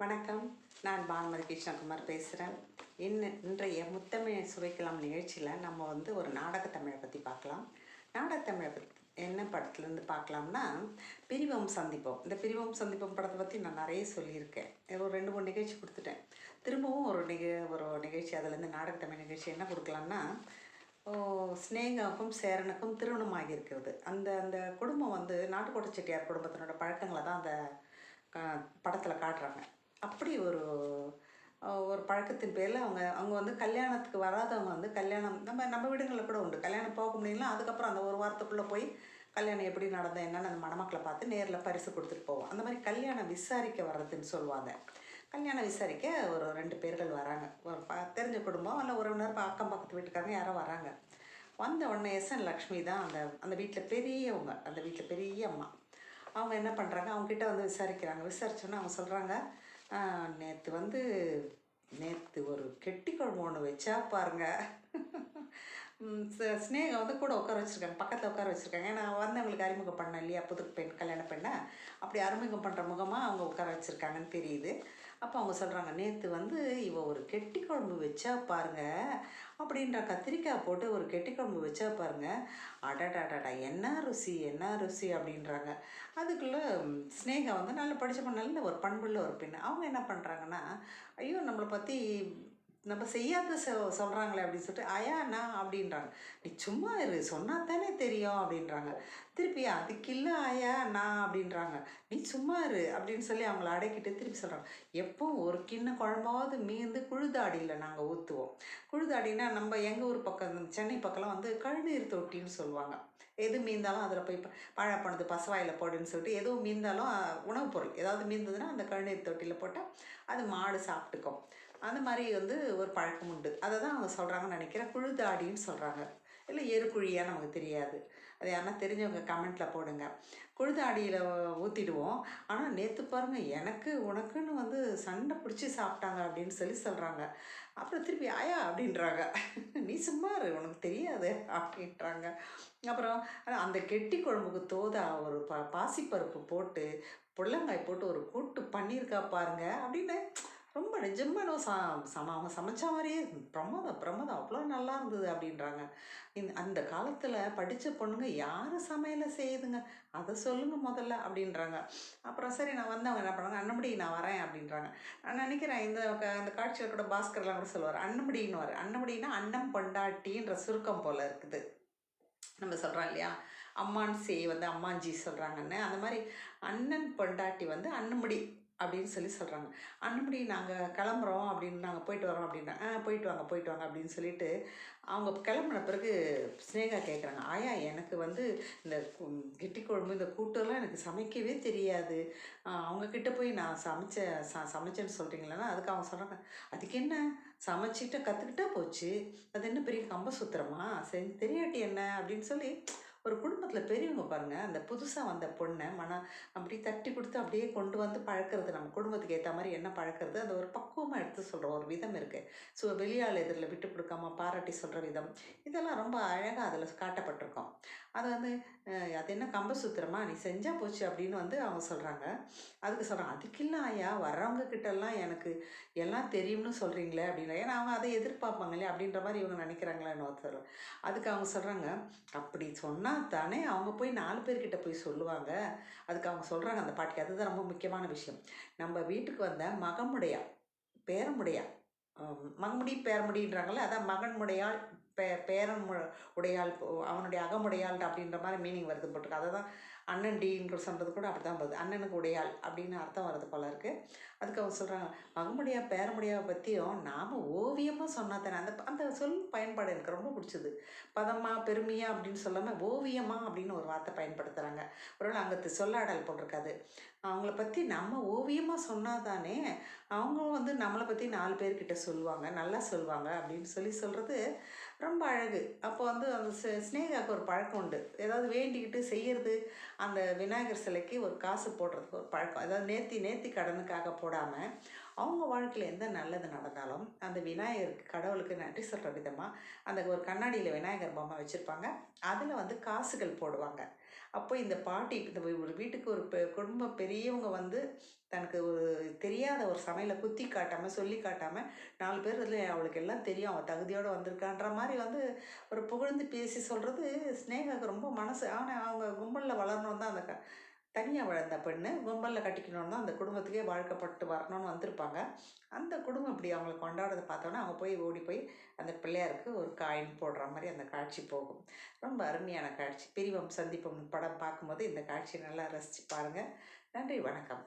வணக்கம். நான் பானுமதி கிருஷ்ணகுமார் பேசுகிறேன் இன்ன இன்றைய முத்தமிழ் சுவைக்கலாம் நிகழ்ச்சியில் நம்ம வந்து ஒரு நாடகத்தமிழை பற்றி பார்க்கலாம். நாடகத்தமிழை பற்றி என்ன படத்துலேருந்து பார்க்கலாம்னா பிரிவம் சந்திப்போம். இந்த பிரிவம் சந்திப்போம் படத்தை பற்றி நான் நிறைய சொல்லியிருக்கேன். ஒரு ரெண்டு மூணு நிகழ்ச்சி கொடுத்துட்டேன். திரும்பவும் ஒரு நிக ஒரு நிகழ்ச்சி அதுலேருந்து நாடகத்தமிழ் நிகழ்ச்சி என்ன கொடுக்கலாம்னா ஓ, ஸ்னேகாவுக்கும் சேரனுக்கும் திருமணமாகி இருக்கிறது. அந்த அந்த குடும்பம் வந்து நாட்டுக்கோட்டை செட்டியார் குடும்பத்தினோட பழக்கங்களை தான் அந்த படத்தில் காட்டுறாங்க. அப்படி ஒரு ஒரு பழக்கத்தின் பேரில் அவங்க அவங்க வந்து கல்யாணத்துக்கு வராதவங்க வந்து கல்யாணம் நம்ம நம்ம வீடுங்களில் கூட உண்டு. கல்யாணம் போக முடியல அதுக்கப்புறம் அந்த ஒரு வாரத்துக்குள்ளே போய் கல்யாணம் எப்படி நடந்தது என்னென்னு அந்த மணமக்களை பார்த்து நேரில் பரிசு கொடுத்துட்டு போவோம். அந்த மாதிரி கல்யாணம் விசாரிக்க வர்றதுன்னு சொல்லுவாங்க. கல்யாணம் விசாரிக்க ஒரு ரெண்டு பேர்கள் வராங்க. ஒரு ப தெரிஞ்ச குடும்பம் இல்லை உறவினர் அக்கம் பக்கத்து வீட்டுக்காரங்க யாரோ வராங்க. வந்த உடனே எஸ் என் லக்ஷ்மி தான் அந்த அந்த வீட்டில் பெரியவங்க அந்த வீட்டில் பெரிய அம்மா. அவங்க என்ன பண்ணுறாங்க அவங்ககிட்ட வந்து விசாரிக்கிறாங்க. விசாரிச்சோன்னே அவங்க சொல்கிறாங்க நேற்று வந்து நேற்று ஒரு கெட்டி குழம்பு ஒன்று வச்சா பாருங்க. ம், ஸ்னேகா வந்து கூட உட்கார வச்சுருக்காங்க பக்கத்தில் உட்கார வச்சுருக்காங்க. ஏன்னா வந்தவங்களுக்கு அறிமுகம் பண்ண இல்லையா புது பெண் கல்யாண பெண்ணை? அப்படி அறிமுகம் பண்ணுற முகமாக அவங்க உட்கார வச்சுருக்காங்கன்னு தெரியுது. அப்போ அவங்க சொல்கிறாங்க நேற்று வந்து இவ ஒரு கெட்டி குழம்பு வச்சா பாருங்க அப்படின்ற கத்திரிக்காய் போட்டு ஒரு கெட்டி குழம்பு வச்சா பாருங்க அடடாடாடா என்ன ருசி என்ன ருசி அப்படின்றாங்க. அதுக்குள்ளே ஸ்னேகா வந்து நல்ல படித்த பொண்ணு, நல்ல ஒரு பண்புள்ள ஒரு பெண் அவங்க என்ன பண்ணுறாங்கன்னா ஐயோ நம்மளை பற்றி நம்ம செய்யாத சொ சொல்கிறாங்களே அப்படின்னு சொல்லிட்டு அயாண்ணா நான் அப்படின்றாங்க. நீ சும்மா இரு சொன்னா தானே தெரியும் அப்படின்றாங்க. திருப்பி அதுக்கு இல்லை ஆயா நான் அப்படின்றாங்க. நீ சும்மா இரு அப்படின்னு சொல்லி அவங்கள அடக்கிட்டு திருப்பி சொல்கிறாங்க எப்போ ஒரு கிண்ண குழம்பாவது மீந்து குழுதாடியில் நாங்கள் ஊற்றுவோம் குழுதாடினா நம்ம எங்கள் ஊர் பக்கம் சென்னை பக்கம்லாம் வந்து கழுநீர் தொட்டின்னு சொல்லுவாங்க. எது மீந்தாலும் அதில் போய் ப- பசவாயில் போடுன்னு சொல்லிட்டு எதுவும் மீந்தாலும் உணவுப் பொருள். ஏதாவது மீந்ததுன்னா அந்த கழுநீர் தொட்டியில் போட்டால் அது மாடு சாப்பிட்டுக்கும். அந்த மாதிரி வந்து ஒரு பழக்கம் உண்டு. அதை தான் அவங்க சொல்கிறாங்கன்னு நினைக்கிறேன். குழுதாடின்னு சொல்கிறாங்க இல்லை எருக்குழியா நமக்கு தெரியாது. அது யாருன்னா தெரிஞ்சவங்க கமெண்ட்டில் போடுங்க. குழுதாடியில் ஊற்றிடுவோம் ஆனால் நேற்று பாருங்கள் எனக்கு உனக்குன்னு வந்து சண்டை பிடிச்சி சாப்பிட்டாங்க அப்படின்னு சொல்லி சொல்கிறாங்க அப்புறம் திருப்பி ஆயா அப்படின்றாங்க. நீ சும்மா உனக்கு தெரியாது அப்படின்றாங்க. அப்புறம் அந்த கெட்டி குழம்புக்கு தோதா ஒரு ப பாசிப்பருப்பு போட்டு புள்ளங்காய் போட்டு ஒரு கூட்டு பண்ணியிருக்கா பாருங்க அப்படின்னு ரொம்ப நிஜமான சா சம அவங்க சமைச்ச மாதிரியே பிரமாதம் பிரமாதம். அவ்வளோ நல்லா இருந்தது அப்படின்றாங்க. இந்த அந்த காலத்தில் படித்த பொண்ணுங்க யார் சமையலை செய்யுதுங்க? அதை சொல்லுங்கள் முதல்ல அப்படின்றாங்க. அப்புறம் சரி நான் வந்தவங்க என்ன பண்ணாங்க அண்ணமுடி நான் வரேன் அப்படின்றாங்க. நான் நினைக்கிறேன் இந்த க- இந்த காட்சியில் கூட பாஸ்கர்லாம் கூட சொல்லுவார். அன்னபடின்னு வர அன்னபடினா அன்னம் பொண்டாட்டின்ற சுருக்கம் போல் இருக்குது. நம்ம சொல்கிறோம் இல்லையா? அம்மான் சே வந்து அம்மாஞ்சி சொல்கிறாங்கன்னு அந்த மாதிரி அண்ணன் பொண்டாட்டி வந்து அன்னமுடி அப்படின்னு சொல்லி சொல்கிறாங்க அன்னமுடி நாங்கள் கிளம்புறோம் அப்படின்னு நாங்கள் போயிட்டு வரோம் அப்படின்னா ஆ போயிட்டு வாங்க போயிட்டு வாங்க அப்படின்னு சொல்லிட்டு அவங்க கிளம்புன பிறகு ஸ்னேகா கேட்குறாங்க ஆயா எனக்கு வந்து இந்த கிட்டி குழம்பு இந்த கூட்டெல்லாம் எனக்கு சமைக்கவே தெரியாது. அவங்கக்கிட்ட போய் நான் சமைச்ச ச சமைச்சேன்னு சொல்கிறீங்களா அதுக்கு அவங்க சொல்கிறாங்க அதுக்கு என்ன? சமைச்சிட்டு கற்றுக்கிட்டா போச்சு. அது என்ன பெரிய கம்ப சுத்திரமா செஞ்சு தெரியாட்டி என்ன? அப்படின்னு சொல்லி ஒரு குடும்பத்தில் பெரியவங்க பாருங்கள் அந்த புதுசாக வந்த பொண்ணை மன அப்படி தட்டி கொடுத்து அப்படியே கொண்டு வந்து பழக்கிறது நம்ம குடும்பத்துக்கு ஏற்ற மாதிரி என்ன பழக்கிறது அது ஒரு பக்குவமாக எடுத்து சொல்கிற ஒரு விதம் இருக்குது ஸோ வெளியாள் எதிரில் விட்டு கொடுக்காம பாராட்டி சொல்கிற விதம் இதெல்லாம் ரொம்ப அழகாக அதில் காட்டப்பட்டிருக்கோம். அது வந்து அது என்ன கம்ப சுத்திரமா நீ செஞ்சால் போச்சு அப்படின்னு வந்து அவங்க சொல்கிறாங்க அதுக்கு சொல்கிறாங்க அதுக்கு இல்லை ஐயா வர்றவங்க கிட்டலாம் எனக்கு எல்லாம் தெரியும்னு சொல்கிறீங்களே அப்படின்னா ஏன்னா அவங்க அதை எதிர்பார்ப்பாங்களே அப்படின்ற மாதிரி இவங்க நினைக்கிறாங்களேன்னு ஒருத்தர். அதுக்கு அவங்க சொல்கிறாங்க அப்படி சொன்னால் தானே அவங்க போய் நாலு பேர்கிட்ட போய் சொல்லுவாங்க. அதுக்கு அவங்க சொல்கிறாங்க அந்த பாட்டிக்கு. அதுதான் ரொம்ப முக்கியமான விஷயம். நம்ம வீட்டுக்கு வந்த மகமுடையா பேரமுடையா மகமுடி பேரமுடின்றாங்கல்ல அதான் மகன்முடையாள் பே பேரன் உடையாள் அவனுடைய அகமுடையாள் அப்படின்ற மாதிரி மீனிங் வருது போட்டுருக்கு. அதை தான் அண்ணன் டீன்னு சொல்கிறது கூட அப்படி தான் வருது அண்ணனுக்கு உடையாள் அப்படின்னு அர்த்தம் வருது போல இருக்குது அதுக்கு அவங்க சொல்கிறாங்க மகமுடியா பேரமுடியாவை பற்றியும் நாம் ஓவியமாக சொன்னா தானே. அந்த அந்த சொல் பயன்பாடு எனக்கு ரொம்ப பிடிச்சது. பதமா பெருமையா அப்படின்னு சொல்லாமல் ஓவியமாக அப்படின்னு ஒரு வார்த்தை பயன்படுத்துகிறாங்க ஒருவேளை அங்கே சொல்லாடல் போட்டிருக்காது. அவங்கள பற்றி நம்ம ஓவியமாக சொன்னாதானே அவங்க வந்து நம்மளை பற்றி நாலு பேர்கிட்ட சொல்லுவாங்க நல்லா சொல்லுவாங்க அப்படின்னு சொல்லி சொல்கிறது ரொம்ப அழகு. அப்போ வந்து அந்த ஸ்னே- ஸ்னேகாவுக்கு ஒரு பழக்கம் உண்டு. ஏதாவது வேண்டிக்கிட்டு செய்கிறது அந்த விநாயகர் சிலைக்கு ஒரு காசு போடுறதுக்கு ஒரு பழக்கம். அதாவது நேர்த்தி நேர்த்தி கடனுக்காக போடாமல் அவங்க வாழ்க்கையில் எந்த நல்லது நடந்தாலும் அந்த விநாயகருக்கு கடவுளுக்கு நன்றி சொல்கிற விதமாக அந்த ஒரு கண்ணாடியில் விநாயகர் பொம்மை வச்சுருப்பாங்க. அதில் வந்து காசுகள் போடுவாங்க. அப்போ இந்த பாட்டி இந்த ஒரு வீட்டுக்கு ஒரு பெ குடும்ப பெரியவங்க வந்து தனக்கு ஒரு தெரியாத ஒரு சமையலை குத்தி காட்டாமல் சொல்லி காட்டாமல் நாலு பேர் இதில் அவளுக்கு எல்லாம் தெரியும். அவள் தகுதியோடு வந்திருக்கான்ற மாதிரி வந்து ஒரு புகழ்ந்து பேசி சொல்கிறது ஸ்னேகாவுக்கு ரொம்ப மனசு. ஆனால் அவங்க கும்பலில் வளரணும் தான் அந்த க தனியாக வளர்ந்த பெண்ணு கும்பலில் கட்டிக்கணும்னு தான் அந்த குடும்பத்துக்கே வாழ்க்கப்பட்டு வரணும்னு வந்திருப்பாங்க. அந்த குடும்பம் இப்படி அவங்கள கொண்டாடுறதை பார்த்தோன்னே அவங்க போய் ஓடி போய் அந்த பிள்ளையாருக்கு ஒரு காயின் போடுற மாதிரி அந்த காட்சி போகும். ரொம்ப அருமையான காட்சி. பிரிவம் சந்திப்பம் படம் பார்க்கும்போது இந்த காட்சியை நல்லா ரசித்து பாருங்கள் நன்றி வணக்கம்.